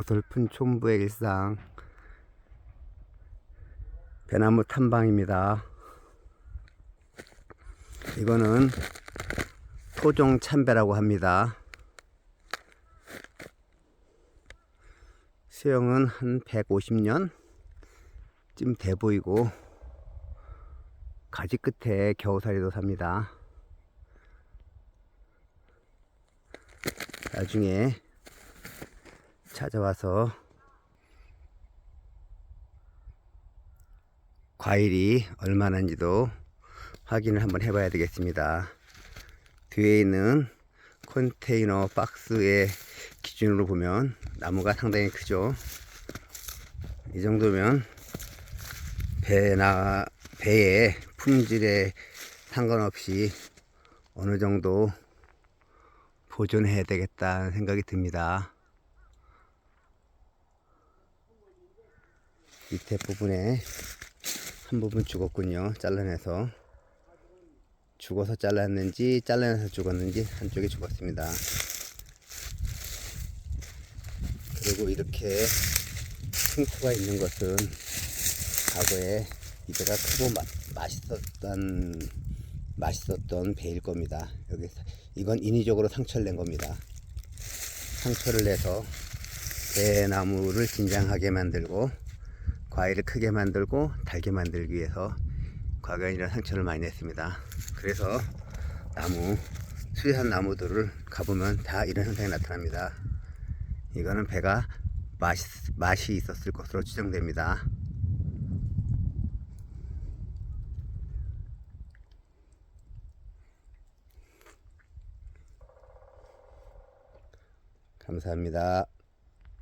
어설픈 촌부의 일상 배나무 탐방입니다. 이거는 토종 참배라고 합니다. 수영은 한 150년 쯤 돼 보이고 가지 끝에 겨우살이도 삽니다. 나중에 찾아와서 과일이 얼마나인지도 확인을 한번 해봐야 되겠습니다. 뒤에 있는 컨테이너 박스의 기준으로 보면 나무가 상당히 크죠. 이 정도면 배나 배의 품질에 상관없이 어느 정도 보존해야 되겠다는 생각이 듭니다. 밑에 부분에 한 부분 죽었군요. 잘라내서 죽어서 잘랐는지 잘라내서 죽었는지 한쪽이 죽었습니다. 그리고 이렇게 흉터가 있는 것은 과거에 이배가 크고 마, 맛있었던 맛있었던 배일 겁니다. 여기 이건 인위적으로 상처를 낸 겁니다. 상처를 내서 배나무를 진장하게 만들고 과일을 크게 만들고 달게 만들기 위해서 이런 상처를 많이 냈습니다. 그래서 나무 수리한 나무들을 가보면 다 이런 현상이 나타납니다. 이거는 배가 맛, 맛이 있었을 것으로 추정됩니다. 감사합니다.